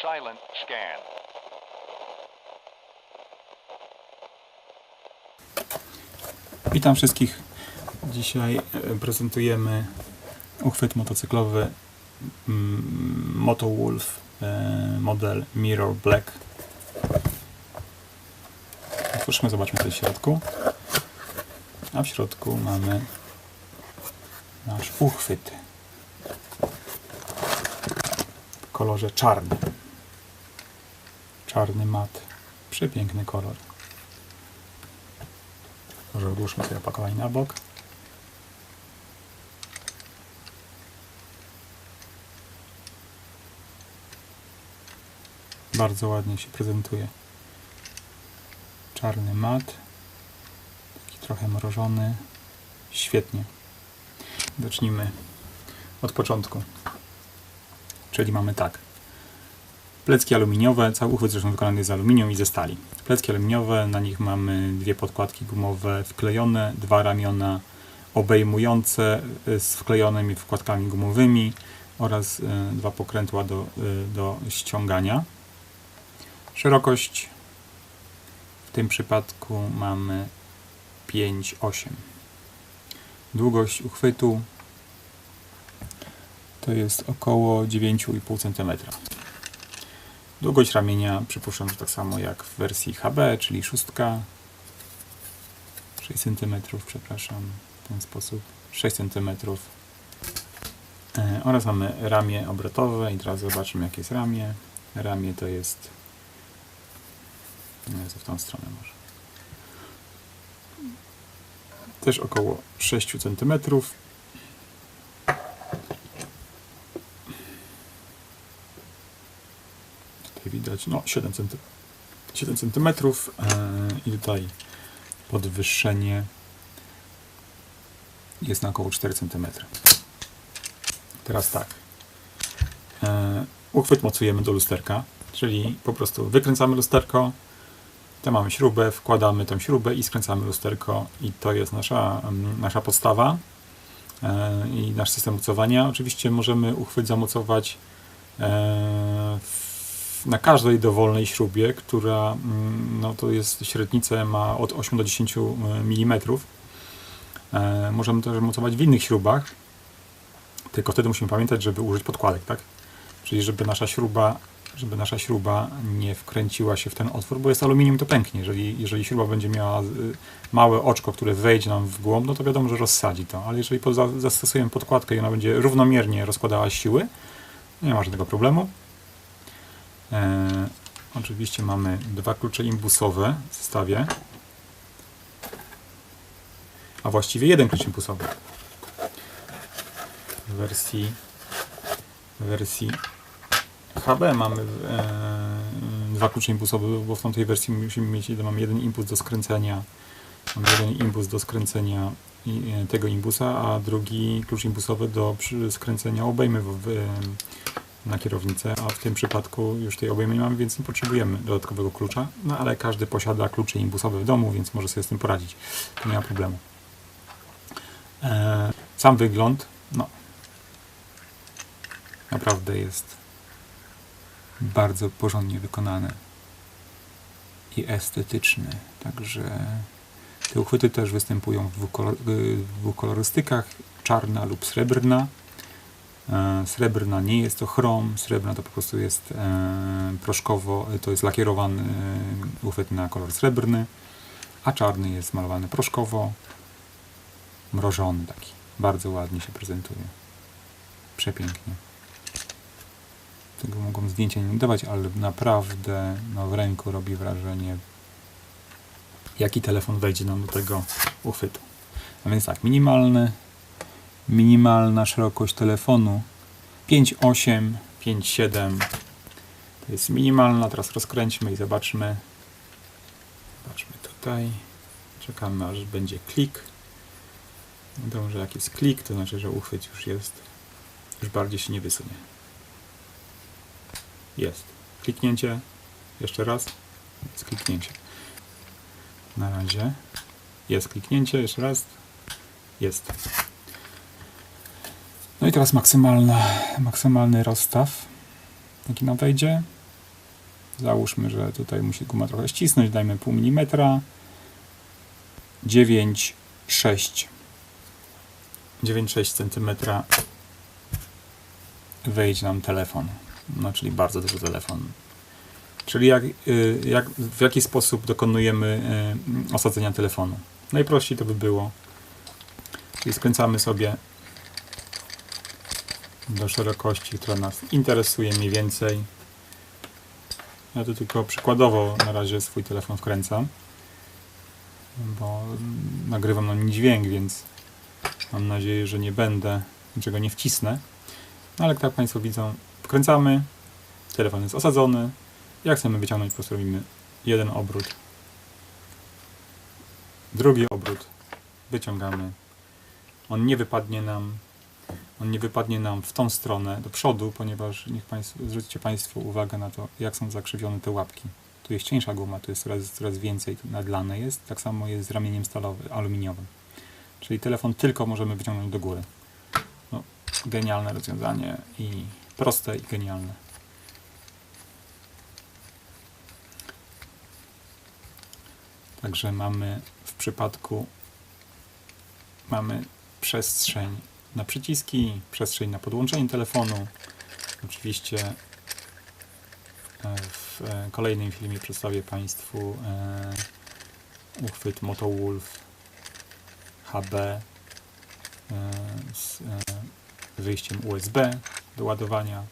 silent scan. Witam wszystkich. Dzisiaj e, prezentujemy uchwyt motocyklowy mm, Moto Wolf e, model Mirror Black. Otwórzmy, zobaczmy co jest w środku. A w środku mamy nasz uchwyt w kolorze czarnym. Czarny mat. Przepiękny kolor. Może odłóżmy sobie opakowanie na bok. Bardzo ładnie się prezentuje. Czarny mat. Taki trochę mrożony. Świetnie. Zacznijmy od początku. Czyli mamy tak. Plecki aluminiowe, cały uchwyt zresztą wykonany jest z aluminium i ze stali. Plecki aluminiowe, na nich mamy dwie podkładki gumowe wklejone, dwa ramiona obejmujące y, z wklejonymi wkładkami gumowymi oraz y, dwa pokrętła do, y, do ściągania. Szerokość w tym przypadku mamy 5,8. Długość uchwytu to jest około 9,5 cm. Długość ramienia przypuszczam, że tak samo jak w wersji HB, czyli szóstka. 6 cm, przepraszam, w ten sposób. 6 cm. E, oraz mamy ramię obrotowe i teraz zobaczymy jakie jest ramię. Ramię to jest nie w tą stronę może. Też około 6 cm. Widać, no 7 cm. 7 cm i tutaj podwyższenie jest na około 4 cm. Teraz tak. E, uchwyt mocujemy do lusterka, czyli po prostu wykręcamy lusterko, tam mamy śrubę, wkładamy tą śrubę i skręcamy lusterko i to jest nasza, nasza podstawa e, i nasz system mocowania. Oczywiście możemy uchwyt zamocować e, w, na każdej dowolnej śrubie, która mm, no, to jest średnicę ma od 8 do 10 mm. E, możemy też mocować w innych śrubach, tylko wtedy musimy pamiętać, żeby użyć podkładek, tak? Czyli żeby nasza śruba żeby nasza śruba nie wkręciła się w ten otwór, bo jest aluminium, to pęknie. Jeżeli, jeżeli śruba będzie miała y, małe oczko, które wejdzie nam w głąb, no to wiadomo, że rozsadzi to. Ale jeżeli zastosujemy podkładkę i ona będzie równomiernie rozkładała siły, nie ma żadnego problemu. E, oczywiście mamy dwa klucze imbusowe w zestawie, a właściwie jeden klucz imbusowy w wersji wersji HB mamy e, dwa klucze impulsowe, bo w tamtej wersji musimy mieć mamy jeden impuls do skręcenia, mamy jeden impuls do skręcenia e, tego impulsa, a drugi klucz impulsowy do skręcenia obejmy w, na kierownicę, a w tym przypadku już tej obejmy nie mamy, więc nie potrzebujemy dodatkowego klucza, no ale każdy posiada klucze impulsowe w domu, więc może sobie z tym poradzić. Nie ma problemu. E, sam wygląd, no, naprawdę jest bardzo porządnie wykonane i estetyczne. Także te uchwyty też występują w dwóch kolorystykach, czarna lub srebrna. E, srebrna nie jest to chrom, srebrna to po prostu jest e, proszkowo, to jest lakierowany e, uchwyt na kolor srebrny, a czarny jest malowany proszkowo, mrożony taki. Bardzo ładnie się prezentuje. Przepięknie tego mogą zdjęcia nie dawać, ale naprawdę no, w ręku robi wrażenie, jaki telefon wejdzie nam do tego uchwytu. A więc tak, minimalny, minimalna szerokość telefonu 5,8, 5,7 to jest minimalna, teraz rozkręćmy i zobaczmy zobaczmy tutaj czekamy aż będzie klik że jak jest klik to znaczy, że uchwyt już jest już bardziej się nie wysunie jest. Kliknięcie. Jeszcze raz. Jest kliknięcie. Na razie. Jest kliknięcie. Jeszcze raz. Jest. No i teraz maksymalna, maksymalny rozstaw. Jaki nam wejdzie. Załóżmy, że tutaj musi guma trochę ścisnąć, dajmy pół milimetra. 9,6 9,6 cm wejdzie nam telefon. No, czyli bardzo duży telefon. Czyli jak, y, jak, w jaki sposób dokonujemy y, osadzenia telefonu? Najprościej to by było. Czyli skręcamy sobie do szerokości, która nas interesuje mniej więcej. Ja tu tylko przykładowo na razie swój telefon wkręcam, bo nagrywam na nim dźwięk, więc mam nadzieję, że nie będę niczego nie wcisnę. No ale jak Państwo widzą, wkręcamy, telefon jest osadzony. Jak chcemy wyciągnąć, po prostu robimy jeden obrót, drugi obrót, wyciągamy. On nie wypadnie nam, on nie wypadnie nam w tą stronę, do przodu, ponieważ niech państwo, zwróćcie Państwo uwagę na to, jak są zakrzywione te łapki. Tu jest cieńsza guma, tu jest coraz, coraz więcej tu nadlane jest, tak samo jest z ramieniem stalowym, aluminiowym. Czyli telefon tylko możemy wyciągnąć do góry. No, genialne rozwiązanie i proste i genialne. Także mamy w przypadku mamy przestrzeń na przyciski, przestrzeń na podłączenie telefonu. Oczywiście e, w e, kolejnym filmie przedstawię Państwu e, uchwyt MotoWolf HB z wyjściem USB do ładowania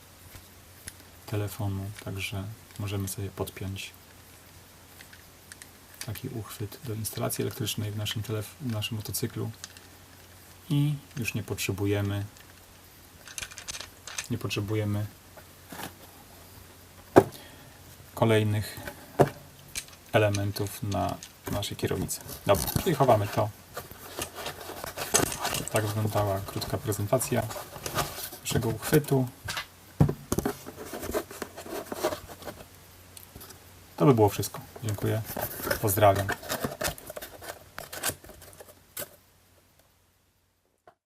telefonu, także możemy sobie podpiąć taki uchwyt do instalacji elektrycznej w naszym, w naszym motocyklu i już nie potrzebujemy nie potrzebujemy kolejnych elementów na naszej kierownicy. Dobra, czyli chowamy to. Tak wyglądała krótka prezentacja naszego uchwytu. To by było wszystko. Dziękuję. Pozdrawiam.